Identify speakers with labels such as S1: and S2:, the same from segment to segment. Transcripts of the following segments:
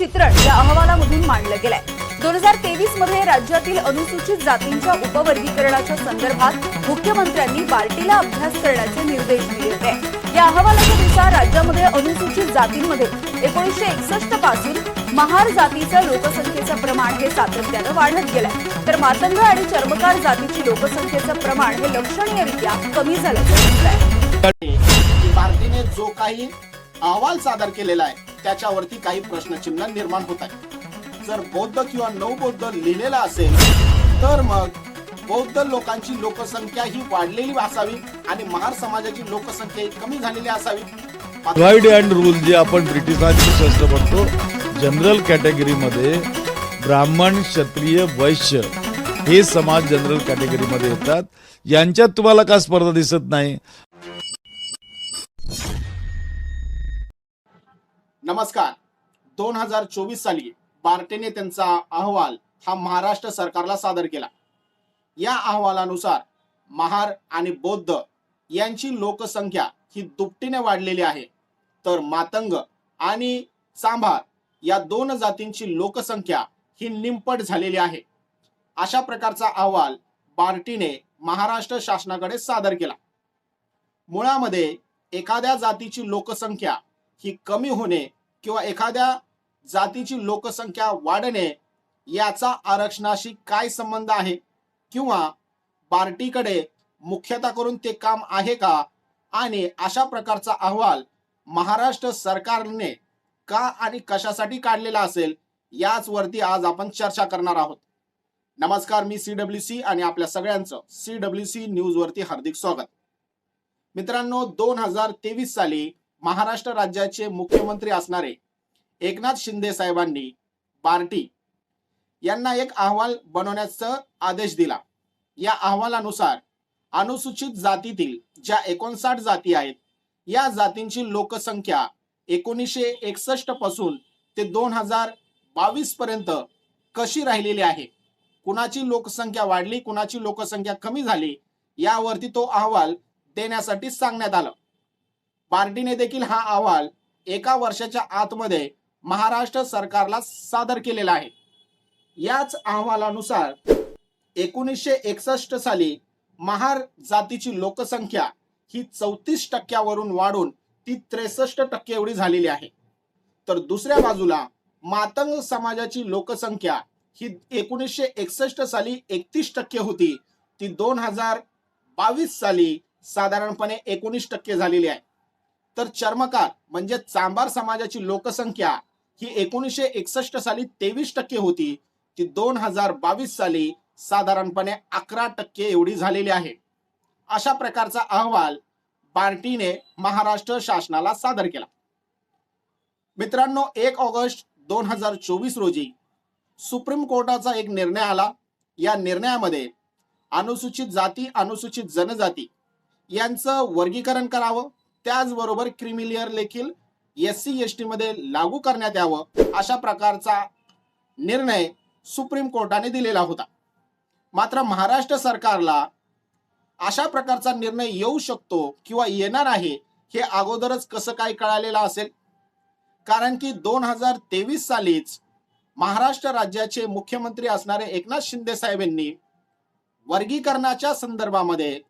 S1: चित्रण या अहवालामधून मांडलं गेलंय. दोन हजार तेवीसमध्ये राज्यातील अनुसूचित जातींच्या उपवर्गीकरणाच्या संदर्भात मुख्यमंत्र्यांनी बार्टीला अभ्यास करण्याचे निर्देश दिले होते. या अहवालाच्या नुसार राज्यामध्ये अनुसूचित जातींमध्ये एकोणीसशे एकसष्टपासून महार जातीचं लोकसंख्येचं प्रमाण हे सातत्यानं वाढत गेलंय. तर मातंग आणि चर्मकार जातीची लोकसंख्येचं प्रमाण हे लक्षणीयरित्या कमी झाल्याचं म्हटलंय
S2: की जो काही अहवाल सादर केलेला आहे त्याच्यावरती काही प्रश्नचिन्ह निर्माण होत आहे जर बौद्ध किंवा नवबौद्ध लिहिलेला असेल तर मग बौद्ध लोकांची लोकसंख्या ही वाढलेली असावी आणि महार समाजाची लोकसंख्या ही कमी झालेली असावी.
S3: राईड अँड रूल जे आपण ब्रिटिशांचे शस्त्र म्हणतो जनरल कॅटेगरीमध्ये ब्राह्मण क्षत्रिय वैश्य हे समाज जनरल कॅटेगरीमध्ये येतात. यांच्यात तुम्हाला का स्पर्धा दिसत नाही?
S2: नमस्कार. दोन हजार चोवीस साली बार्टेने त्यांचा अहवाल हा महाराष्ट्र सरकारला सादर केला. या अहवालानुसार महार आणि बौद्ध यांची लोकसंख्या ही दुपटीने वाढलेली आहे. तर मातंग आणि चांभार या दोन जातींची लोकसंख्या ही निंपट झालेली आहे. अशा प्रकारचा अहवाल बार्टीने महाराष्ट्र शासनाकडे सादर केला. मुळामध्ये एखाद्या जातीची लोकसंख्या ही कमी होणे किंवा एखाद्या जातीची लोकसंख्या वाढणे याचा आरक्षणाशी काय संबंध आहे? किंवा बार्टीकडे मुख्यतः करून ते काम आहे का? आणि अशा प्रकारचा अहवाल महाराष्ट्र सरकारने का आणि कशासाठी काढलेला असेल? याच वरती आज आपण चर्चा करणार आहोत. नमस्कार मी सी डब्ल्यू सी आणि आपल्या सगळ्यांचं सी डब्ल्यू सी न्यूज वरती हार्दिक स्वागत. मित्रांनो दोन हजार तेवीस साली महाराष्ट्र राज्याचे मुख्यमंत्री असणारे एकनाथ शिंदे साहेबांनी बार्टी यांना एक अहवाल बनवण्याचा आदेश दिला. या अहवालानुसार अनुसूचित जातीतील ज्या एकोणसाठ जाती आहेत या जातींची लोकसंख्या एकोणीसशे एकसष्टपासून ते दोन हजार बावीस पर्यंत कशी राहिलेली आहे? कुणाची लोकसंख्या वाढली कुणाची लोकसंख्या कमी झाली यावरती तो अहवाल देण्यासाठी सांगण्यात आलं. पार्टीने देखील हा अहवाल एका वर्षाच्या आतमध्ये महाराष्ट्र सरकारला सादर केलेला आहे. याच अहवालानुसार एकोणीसशे एकसष्ट साली महार जातीची लोकसंख्या ही चौतीस टक्क्यावरून वाढून ती त्रेसष्ट टक्के एवढी झालेली आहे. तर दुसऱ्या बाजूला मातंग समाजाची लोकसंख्या ही एकोणीसशे एकसष्ट साली एकतीस टक्के होती. ती दोन हजार बावीस साली साधारणपणे एकोणीस टक्के झालेली आहे. तर चर्मकार म्हणजे चांबार समाजाची लोकसंख्या ही एकोणीसशे एकसष्ट साली तेवीस टक्के होती. ती दोन हजार बावीस साली साधारणपणे अकरा टक्के एवढी झालेली आहे. अशा प्रकारचा अहवाल पार्टीने महाराष्ट्र शासनाला सादर केला. मित्रांनो एक ऑगस्ट दोन हजार चोवीस रोजी सुप्रीम कोर्टाचा एक निर्णय आला. या निर्णयामध्ये अनुसूचित जाती अनुसूचित जनजाती यांचं वर्गीकरण करावं. त्याचबरोबर क्रिमिलियर देखील एस सी एस टी मध्ये लागू करण्यात यावं अशा प्रकारचा निर्णय सुप्रीम कोर्टाने दिलेला होता. मात्र महाराष्ट्र सरकारला अशा प्रकारचा निर्णय येऊ शकतो किंवा येणार आहे हे अगोदरच कसं काय कळालेलं असेल? कारण की दोन हजार तेवीस सालीच महाराष्ट्र राज्याचे मुख्यमंत्री असणारे एकनाथ शिंदे साहेबांनी वर्गीकरणाच्या संदर्भामध्ये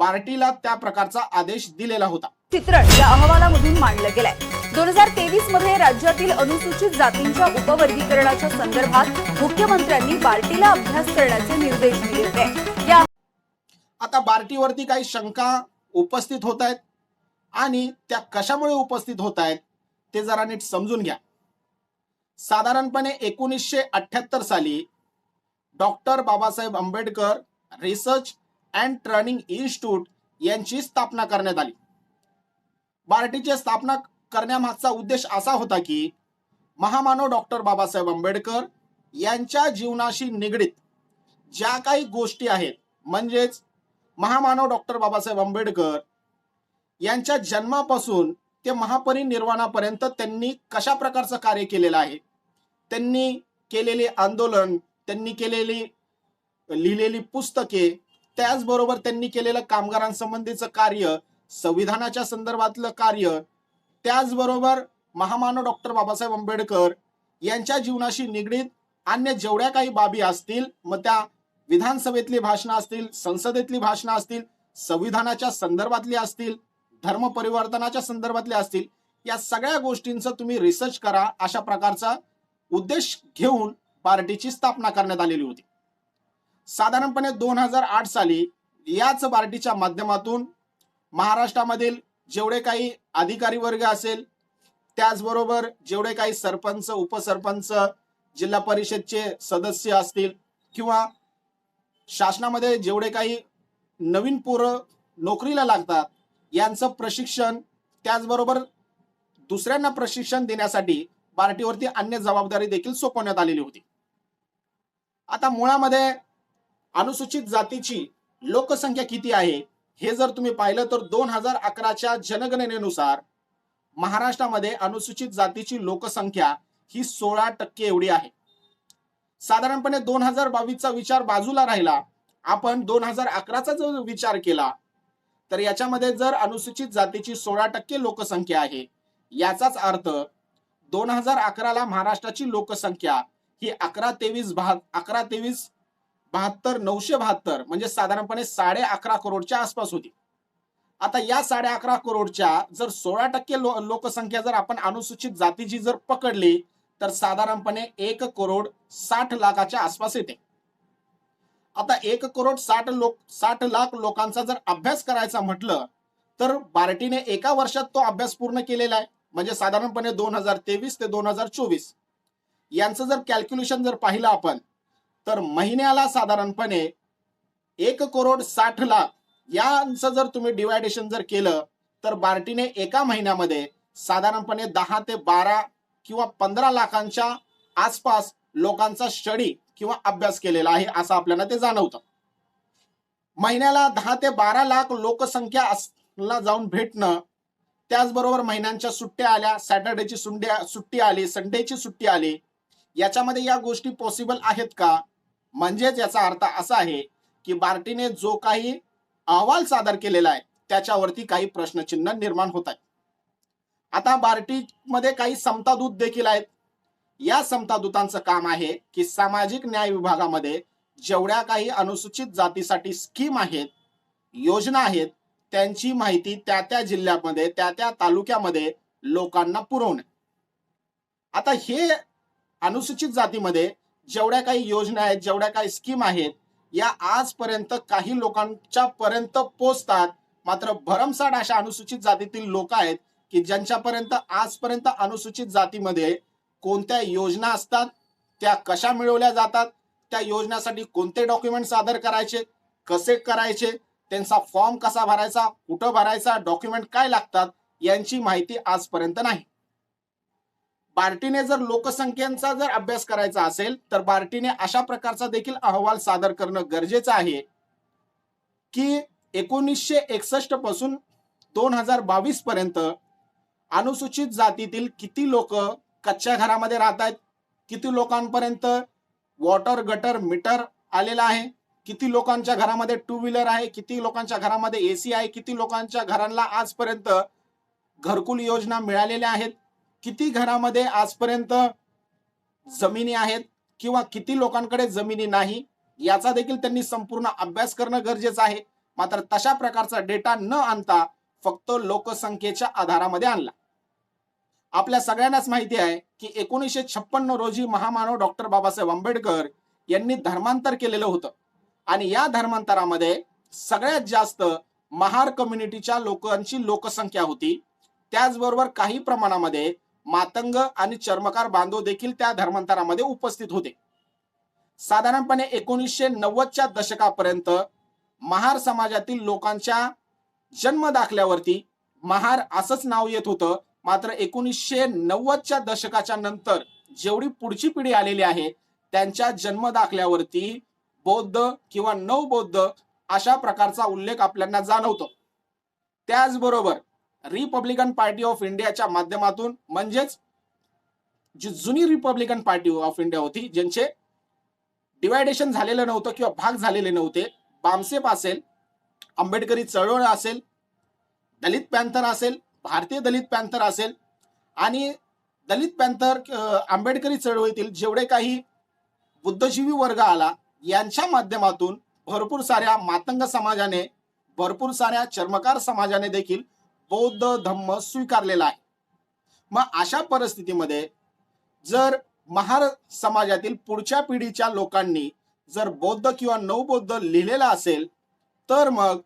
S2: पार्टीला त्या प्रकारचा आदेश दिलेला होता.
S1: चित्रण या अहवालामधून मांडलं गेलंय. दोन हजार तेवीसमध्ये राज्यातील अनुसूचित जातींच्या उपवर्गीकरणाच्या संदर्भात मुख्यमंत्र्यांनी बार्टीला अभ्यास करण्याचे निर्देश दिले होते. या
S2: आता बार्टीवरती काही शंका उपस्थित होत आहेत आणि त्या कशामुळे उपस्थित होत आहेत ते जरा नीट समजून घ्या. साधारणपणे एकोणीसशे अठ्याहत्तर साली doctor Babasaheb Ambedkar research and training institute यांची स्थापना करण्यात आली. बार्टीची स्थापना करण्यामागचा उद्देश असा होता की महामानव डॉक्टर बाबासाहेब आंबेडकर यांच्या जीवनाशी निगडीत ज्या काही गोष्टी आहेत म्हणजेच महामानव डॉक्टर बाबासाहेब आंबेडकर यांच्या जन्मापासून ते महापरिनिर्वाणापर्यंत त्यांनी कशा प्रकारचं कार्य केलेलं आहे? त्यांनी केलेले आंदोलन त्यांनी केलेली लिहिलेली पुस्तके त्याचबरोबर त्यांनी केलेलं कामगारांसंबंधीचं कार्य संविधानाच्या संदर्भातलं कार्य त्याचबरोबर महामानव डॉक्टर बाबासाहेब आंबेडकर यांच्या जीवनाशी निगडीत अन्य जेवढ्या काही बाबी असतील मग त्या विधानसभेतली भाषणं असतील संसदेतली भाषणं असतील संविधानाच्या संदर्भातली असतील धर्म परिवर्तनाच्या संदर्भातले असतील या सगळ्या गोष्टींचं तुम्ही रिसर्च करा अशा प्रकारचा उद्देश घेऊन पार्टीची स्थापना करण्यात आलेली होती. साधारणपणे दोन हजार आठ साली याच पार्टीच्या माध्यमातून महाराष्ट्रामधील जेवढे काही अधिकारी वर्ग असेल त्याचबरोबर जेवढे काही सरपंच उपसरपंच जिल्हा परिषदचे सदस्य असतील किंवा शासनामध्ये जेवढे काही नवीन पोरं नोकरीला लागतात यांचं प्रशिक्षण त्याचबरोबर दुसऱ्यांना प्रशिक्षण देण्यासाठी पार्टीवरती अन्य जबाबदारी देखील सोपवण्यात आलेली होती. आता मुळामध्ये अनुसूचित जातीची लोकसंख्या किती आहे? हे जर तुम्ही पाहिलं तर दोन हजार अकराच्या जनगणनेनुसार महाराष्ट्रामध्ये अनुसूचित जातीची लोकसंख्या ही सोळा टक्के एवढी आहे. साधारणपणे दोन हजार बावीसचा विचार बाजूला राहिला आपण दोन हजार अकराचा जर विचार केला तर याच्यामध्ये जर अनुसूचित जातीची सोळा टक्के लोकसंख्या आहे याचाच अर्थ दोन हजार अकराला महाराष्ट्राची लोकसंख्या ही अकरा तेवीस बहा अकरा तेवीस बहात्तर नऊशे बहात्तर म्हणजे साधारणपणे साडे अकरा करोडच्या आसपास होती. आता या साडे अकरा करोडच्या जर सोळा टक्के लो, लोकसंख्या जर आपण अनुसूचित जातीची जर पकडली तर साधारणपणे एक करोड साठ लाखाच्या आसपास येते. आता एक करोड साठ लोक साठ लाख लोकांचा जर अभ्यास करायचा म्हटलं तर बार्टीने एका वर्षात तो अभ्यास पूर्ण केलेला आहे. म्हणजे साधारणपणे दोन हजार तेवीस ते दोन हजार चोवीस. यांचं जर कॅल्क्युलेशन जर पाहिलं आपण तर महिन्याला साधारणपणे एक करोड साठ लाख यांचं जर तुम्ही डिवायडेशन जर केलं तर बार्टीने एका महिन्यामध्ये साधारणपणे दहा ते बारा किंवा पंधरा लाखांच्या आसपास लोकांचा स्टडी किंवा अभ्यास केलेला आहे असं आपल्याला ते जाणवतं. महिन्याला दहा ते बारा लाख लोकसंख्या ला जाऊन भेटणं त्याचबरोबर महिन्यांच्या सुट्ट्या आल्या सॅटर्डेची सुंड्या सुट्टी आली संडेची सुट्टी आली याच्यामध्ये या गोष्टी पॉसिबल आहेत का? म्हणजेच याचा अर्थ असा आहे की बार्टीने जो काही अहवाल सादर केलेला आहे त्याच्यावरती काही प्रश्नचिन्ह निर्माण होत आहे. आता बार्टीमध्ये काही समतादूत देखील आहेत. या समतादूतांचं काम आहे की सामाजिक न्याय विभागामध्ये जेवढ्या काही अनुसूचित जातीसाठी स्कीम आहेत योजना आहेत त्यांची माहिती त्या त्या जिल्ह्यामध्ये त्या त्या तालुक्यामध्ये लोकांना पुरवणे. आता हे अनुसूचित जातीमध्ये जेवढ्या काही योजना आहेत जेवढ्या काही स्कीम आहेत या आजपर्यंत काही लोकांच्या पर्यंत पोचतात. मात्र भरमसाठ अशा अनुसूचित जातीतील लोक आहेत की ज्यांच्यापर्यंत आजपर्यंत अनुसूचित जातीमध्ये कोणत्या योजना असतात त्या कशा मिळवल्या जातात त्या योजनेसाठी कोणते डॉक्युमेंट सादर करायचे कसे करायचे त्यांचा फॉर्म कसा भरायचा कुठं भरायचा डॉक्युमेंट काय लागतात यांची माहिती आजपर्यंत नाही. बार्टीने जर लोकसंख्येचा जर अभ्यास करायचा असेल तर बार्टीने अशा प्रकारचा देखील अहवाल सादर करणं गरजेचं आहे की एकोणीसशे एकसष्टपासून दोन हजार बावीस पर्यंत अनुसूचित जातीतील किती लोक कच्च्या घरामध्ये राहत आहेत? किती लोकांपर्यंत वॉटर गटर मीटर आलेला आहे? किती लोकांच्या घरामध्ये टू व्हीलर आहे? किती लोकांच्या घरामध्ये एसी आहे? किती लोकांच्या घरांना आजपर्यंत घरकुल योजना मिळालेल्या आहेत? किती घरामध्ये आजपर्यंत जमिनी आहेत किंवा किती लोकांकडे जमिनी नाही याचा देखील त्यांनी संपूर्ण अभ्यास करणं गरजेचं आहे. मात्र तशा प्रकारचा डेटा न आणता फक्त लोकसंख्येच्या आधारामध्ये आणला. आपल्या सगळ्यांनाच माहिती आहे की एकोणीसशे छप्पन्न रोजी महामानव डॉक्टर बाबासाहेब आंबेडकर यांनी धर्मांतर केलेलं होतं. आणि या धर्मांतरामध्ये सगळ्यात जास्त महार कम्युनिटीच्या लोकांची लोकसंख्या होती. त्याचबरोबर काही प्रमाणामध्ये मातंग आणि चर्मकार बांधव देखील त्या धर्मांतरामध्ये उपस्थित होते. साधारणपणे एकोणीसशे नव्वदच्या दशकापर्यंत महार समाजातील लोकांच्या जन्म दाखल्यावरती महार असंच नाव येत होतं. मात्र एकोणीसशे नव्वदच्या दशकाच्या नंतर जेवढी पुढची पिढी आलेली आहे त्यांच्या जन्म दाखल्यावरती बौद्ध किंवा नवबौद्ध अशा प्रकारचा उल्लेख आपल्याला जाणवतो. त्याचबरोबर रिपब्लिकन पार्टी ऑफ इंडियाच्या माध्यमातून म्हणजेच जी जुनी रिपब्लिकन पार्टी ऑफ इंडिया होती ज्यांचे डिवायडेशन झालेलं नव्हतं किंवा भाग झालेले नव्हते बामसेप असेल आंबेडकरी चळवळ असेल दलित पॅन्थर असेल भारतीय दलित पॅन्थर असेल आणि दलित पॅन्थर आंबेडकरी चळवळीतील जेवढे काही बुद्धजीवी वर्ग आला यांच्या माध्यमातून भरपूर साऱ्या मातंग समाजाने भरपूर साऱ्या चर्मकार समाजाने देखील बौद्ध धम्म स्वीकारलेला आहे. मग अशा परिस्थितीमध्ये जर महार समाजातील पुढच्या पिढीच्या लोकांनी जर बौद्ध किंवा नवबौद्ध लिहिलेला असेल तर मग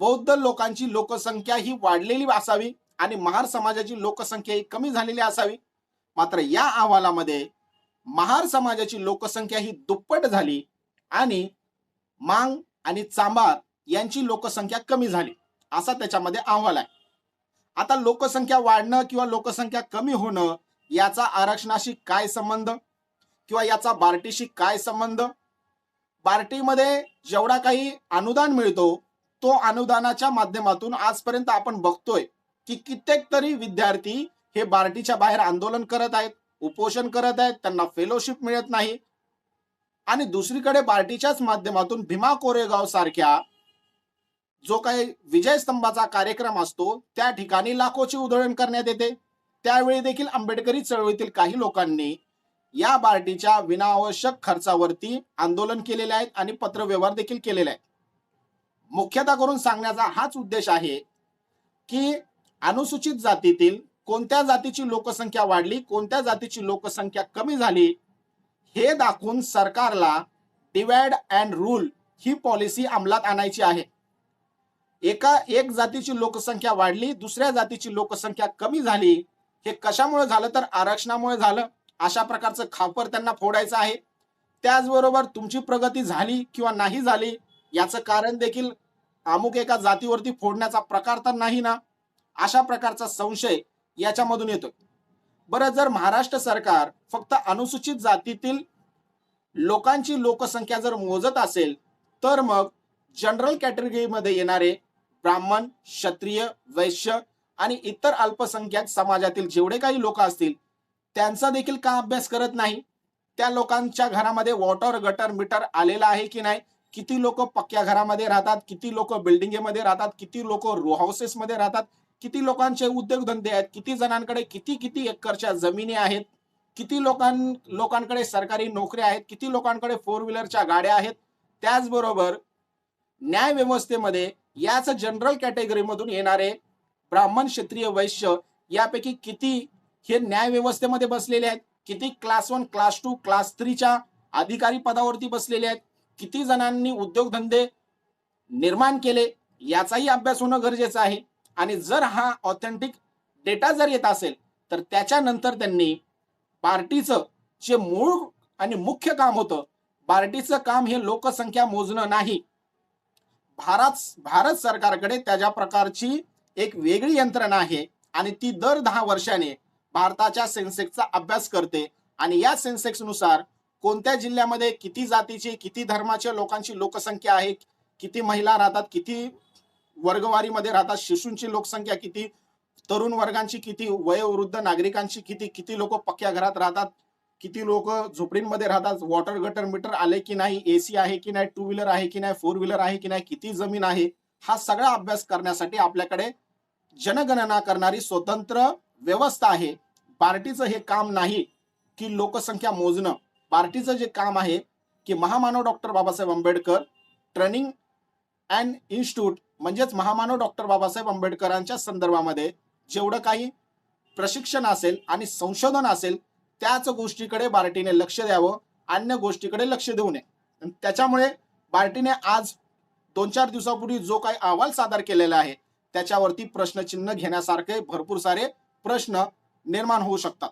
S2: बौद्ध लोकांची लोकसंख्या ही वाढलेली असावी आणि महार समाजाची लोकसंख्या ही कमी झालेली असावी. मात्र या अहवालामध्ये महार समाजाची लोकसंख्या ही दुप्पट झाली आणि मांग आणि चांबार यांची लोकसंख्या कमी झाली असा त्याच्यामध्ये अहवाल आहे. आता लोकसंख्या वाढणं किंवा लोकसंख्या कमी होणं याचा आरक्षणाशी काय संबंध? किंवा याचा बार्टीशी काय संबंध? बार्टीमध्ये जेवढा काही अनुदान मिळतो तो अनुदानाच्या माध्यमातून आजपर्यंत आपण बघतोय की कित्येक तरी विद्यार्थी हे बार्टीच्या बाहेर आंदोलन करत आहेत उपोषण करत आहेत त्यांना फेलोशिप मिळत नाही. आणि दुसरीकडे बार्टीच्याच माध्यमातून भीमा कोरेगाव सारख्या जो काही विजय स्तंभाचा कार्यक्रम असतो त्या ठिकाणी लाखोची उधळण करण्यात येते. त्यावेळी देखील आंबेडकरी चळवळीतील काही लोकांनी या पार्टीच्या विनावश्यक खर्चावरती आंदोलन केलेले आहेत आणि पत्रव्यवहार देखील केलेले आहेत. मुख्यतः करून सांगण्याचा हाच उद्देश आहे की अनुसूचित जातीतील कोणत्या जातीची लोकसंख्या वाढली कोणत्या जातीची लोकसंख्या कमी झाली हे दाखवून सरकारला डिवाइड अँड रूल ही पॉलिसी अंमलात आणायची आहे. एका एक जातीची लोकसंख्या वाढली दुसऱ्या जातीची लोकसंख्या कमी झाली हे कशामुळे झालं? तर आरक्षणामुळे झालं. अशा प्रकारचं खापर त्यांना फोडायचं आहे. त्याचबरोबर तुमची प्रगती झाली किंवा नाही झाली याचं कारण देखील अमुक एका जातीवरती फोडण्याचा प्रकार तर नाही ना? अशा प्रकारचा संशय याच्यामधून येतो. बरं जर महाराष्ट्र सरकार फक्त अनुसूचित जातीतील लोकांची लोकसंख्या जर मोजत असेल तर मग जनरल कॅटेगरीमध्ये येणारे ब्राह्मण क्षत्रिय वैश्य आणि इतर अल्पसंख्याक समाजातील जेवढे काही लोक असतील त्यांचा देखील का अभ्यास करत नाही? त्या लोकांच्या घरामध्ये वॉटर गटर मीटर आलेला आहे की नाही? किती लोक पक्क्या घरामध्ये राहतात? किती लोक बिल्डिंगमध्ये राहतात? किती लोक रो हाऊसेसमध्ये राहतात? किती लोकांचे उद्योगधंदे आहेत? किती जणांकडे किती किती एकरच्या जमिनी आहेत? किती लोकां लोकांकडे सरकारी नोकऱ्या आहेत? किती लोकांकडे फोर व्हीलरच्या गाड्या आहेत? त्याचबरोबर न्याय व्यवस्थेमध्ये याच जनरल कॅटेगरीमधून येणारे ब्राह्मण क्षत्रिय वैश्य यापैकी किती हे न्याय व्यवस्थेमध्ये बसलेले आहेत? किती class one class two class थ्रीच्या अधिकारी पदावरती बसलेले आहेत? किती जणांनी उद्योगधंदे निर्माण केले? याचाही अभ्यास होणं गरजेचं आहे. आणि जर हा ऑथेंटिक डेटा जर येत असेल तर त्याच्यानंतर त्यांनी पार्टीचं जे मूळ आणि मुख्य काम होतं पार्टीचं काम हे लोकसंख्या मोजणं नाही. भारत भारत सरकारकडे त्याच्या प्रकारची एक वेगळी यंत्रणा आहे आणि ती दर दहा वर्षाने भारताच्या सेन्सेक्सचा अभ्यास करते आणि या सेन्सेक्सनुसार कोणत्या जिल्ह्यामध्ये किती जातीची किती धर्माच्या लोकांची लोकसंख्या आहे किती महिला राहतात किती वर्गवारीमध्ये राहतात शिशूंची लोकसंख्या किती तरुण वर्गांची किती वयोवृद्ध नागरिकांची किती किती लोक पक्क्या घरात राहतात किती लोक झोपडींमध्ये राहतात? वॉटर गटर मीटर आले की नाही? एसी आहे की नाही? टू व्हीलर आहे की नाही? फोर व्हीलर आहे की नाही? किती जमीन आहे? हा सगळा अभ्यास करण्यासाठी आपल्याकडे जनगणना करणारी स्वतंत्र व्यवस्था आहे. पार्टीचं हे काम नाही की लोकसंख्या मोजणं. पार्टीचं जे काम आहे की महामानव doctor Babasaheb Ambedkar training and institute म्हणजेच महामानव डॉक्टर बाबासाहेब आंबेडकरांच्या संदर्भामध्ये जेवढं काही प्रशिक्षण असेल आणि संशोधन असेल त्याच गोष्टीकडे बार्टीने लक्ष द्यावं अन्य गोष्टीकडे लक्ष देऊ नये. त्याच्यामुळे बार्टीने आज दोन चार दिवसापूर्वी जो काही अहवाल सादर केलेला आहे त्याच्यावरती प्रश्नचिन्ह घेण्यासारखे भरपूर सारे प्रश्न निर्माण होऊ शकतात.